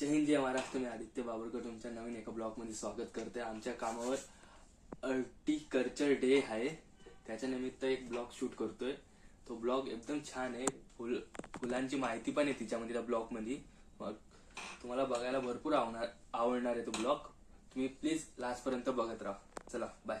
जय हिंद जय महाराष्ट्र मी आदित्य बाबरकर तुमच्या नवीन एका ब्लॉगमध्ये स्वागत करते. आमच्या कामावर अर्टिकल्चर डे आहे. त्याच्या निमित्त एक ब्लॉग शूट करतोय. तो ब्लॉग एकदम छान आहे. फुल फुलांची माहिती पण आहे तिच्यामध्ये त्या ब्लॉगमध्ये. मग तुम्हाला बघायला भरपूर आवडणार आवडणार आहे तो ब्लॉग. तुम्ही प्लीज लास्टपर्यंत बघत राहा. चला बाय.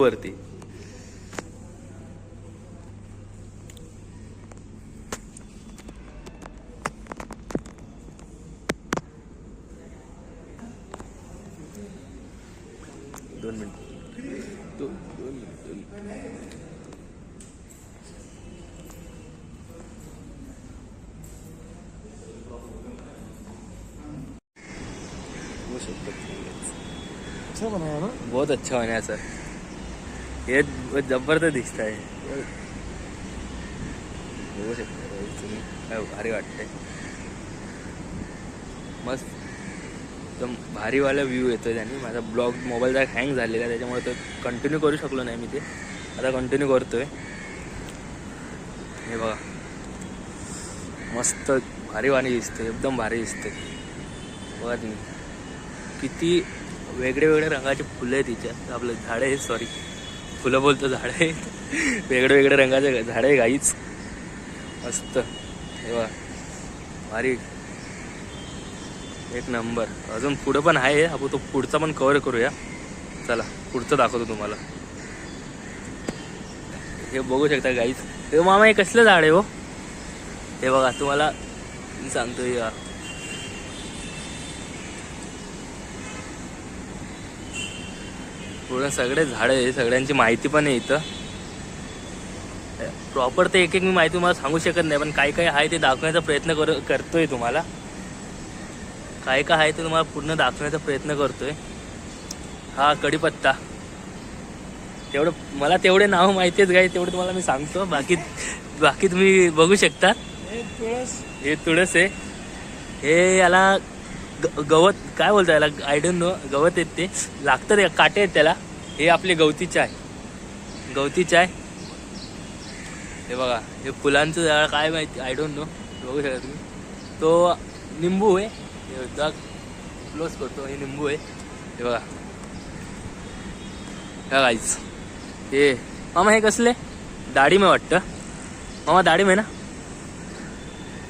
वरती दोन मिनिट दोन दोन मिनिट दोन मिनिट. बघू शकतो. अच्छा बनाया ना. बहुत अच्छा होण्या सर हे जबरदस्त दिसत आहे बघू शकता तुम्ही काय भारी वाटते मस्त। एकदम भारीवाला व्ह्यू येतो त्याने. माझा ब्लॉग मोबाईलचा हँग झालेला आहे त्याच्यामुळे तो कंटिन्यू करू शकलो नाही मी ते. आता कंटिन्यू करतोय. हे बघा. मस्त भारी वाणी दिसते. एकदम भारी दिसते. बघा तुम्ही. किती वेगळे वेगळे रंगाचे फुलं आहे तिच्यात आपलं झाडं आहे सॉरी फुलं बोलतो झाड आहे. वेगळे वेगळे रंगाचे झाडं आहे गाईच मस्त. हे बघा. भारी. एक नंबर अजून पुढं पण आहे. आपण तो पुढचा पण कवर करूया. चला पुढचं दाखवतो तुम्हाला. हे बघू शकता गाईच हे मामा हे कसलं झाड आहे हो? हे बघा तुम्हाला सांगतो या पूर्ण सगळे झाडं आहे सगळ्यांची माहिती पण आहे इथं. प्रॉपर ते एक एक मी माहिती तुम्हाला सांगू शकत नाही पण काय काय आहे ते दाखवण्याचा प्रयत्न कर करतोय तुम्हाला. काय काय आहे ते तुम्हाला पूर्ण दाखवण्याचा प्रयत्न करतोय. हा कढीपत्ता. तेवढं मला तेवढे नाव माहिती आहेत गाई तेवढे तुम्हाला मी सांगतो. बाकी बाकी तुम्ही बघू शकता. एक तुळस. हे तुळस आहे. हे याला ग- गवत काय बोलतात याला? आय डोंट नो गवत येत ते. लागतं काटे आहेत त्याला. हे आपली गवती चाय. गवती चाय. हे बघा हे फुलांचं झाड काय माहिती? आय डोंट नो बघू शकता तुम्ही. तो निंबू आहे. हे एकदा क्लोज करतो. हे निंबू आहे. हे बघा. हे गाईच हे मामा हे कसले? दाढीमे आहे वाटतं. मामा डाळिंब आहे ना?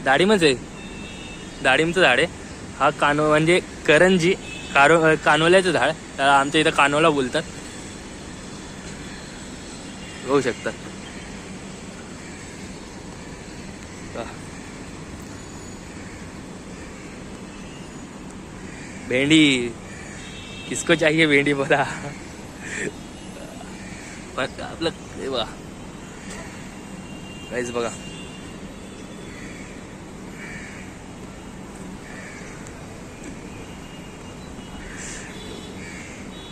दाढीमच आहे. डाळिंबचं झाड आहे. हा कानो म्हणजे करंजी कारो कानोल्याचं झाड. त्याला आमच्या इथं कानोला बोलतात. बघू शकतात भेंडी. किसको चाहिए भेंडी बोला. पण आपलं बघा. काहीच बघा.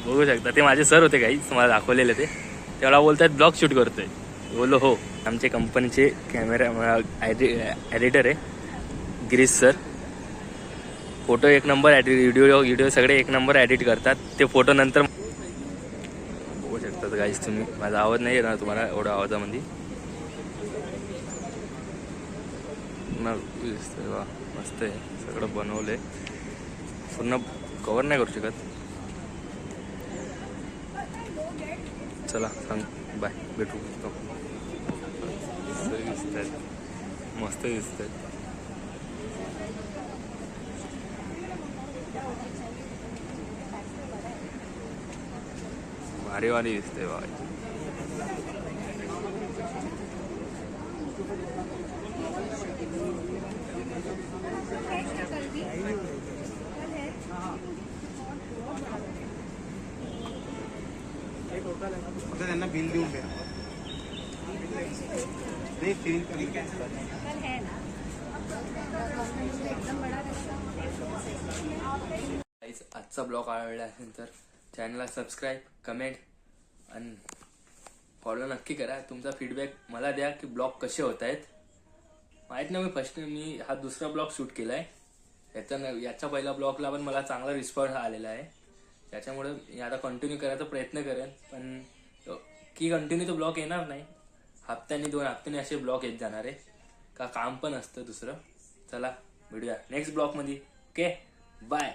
बघू शकता. ते माझे सर होते काही तुम्हाला दाखवलेले ते. तेवढा बोलतात ब्लॉग शूट करतोय. बोललो हो. आमच्या कंपनीचे कॅमेरा एडिटर आहे गिरीश सर. फोटो एक नंबर ॲडिट व्हिडिओ व्हिडिओ सगळे एक नंबर एडिट करतात. ते फोटो नंतर बघू शकतात गाईस तुम्ही. माझा आवाज नाही येणार तुम्हाला एवढा आवाजामध्ये. मग मस्त आहे. सगळं बनवलंय. पूर्ण कवर नाही करू शकत. चला सांग बाय. भेटू. मस्त दिसत आहेत मस्त दिसत आहेत भारी वारी दिसते बाबा फक्त त्यांना बिल देऊन द्या. नाही आजचा ब्लॉग आवडला असेल तर चॅनलला सबस्क्राईब कमेंट आणि फॉलो नक्की करा. तुमचा फीडबॅक मला द्या की ब्लॉग कसे होत आहेत. माहीत नाही मी फर्स्ट मी हा दुसरा ब्लॉग शूट केला आहे याचा न- याच्या पहिल्या ब्लॉगला पण मला चांगला रिस्पॉन्स आलेला आहे. त्याच्यामुळे मी आता कंटिन्यू करायचा प्रयत्न करेन पण की कंटिन्यू तो ब्लॉक येणार नाही. हप्त्याने दोन हप्त्याने असे ब्लॉक येत जाणार आहे. का काम पण असतं दुसरं. चला भेटूया नेक्स्ट ब्लॉकमध्ये ओके बाय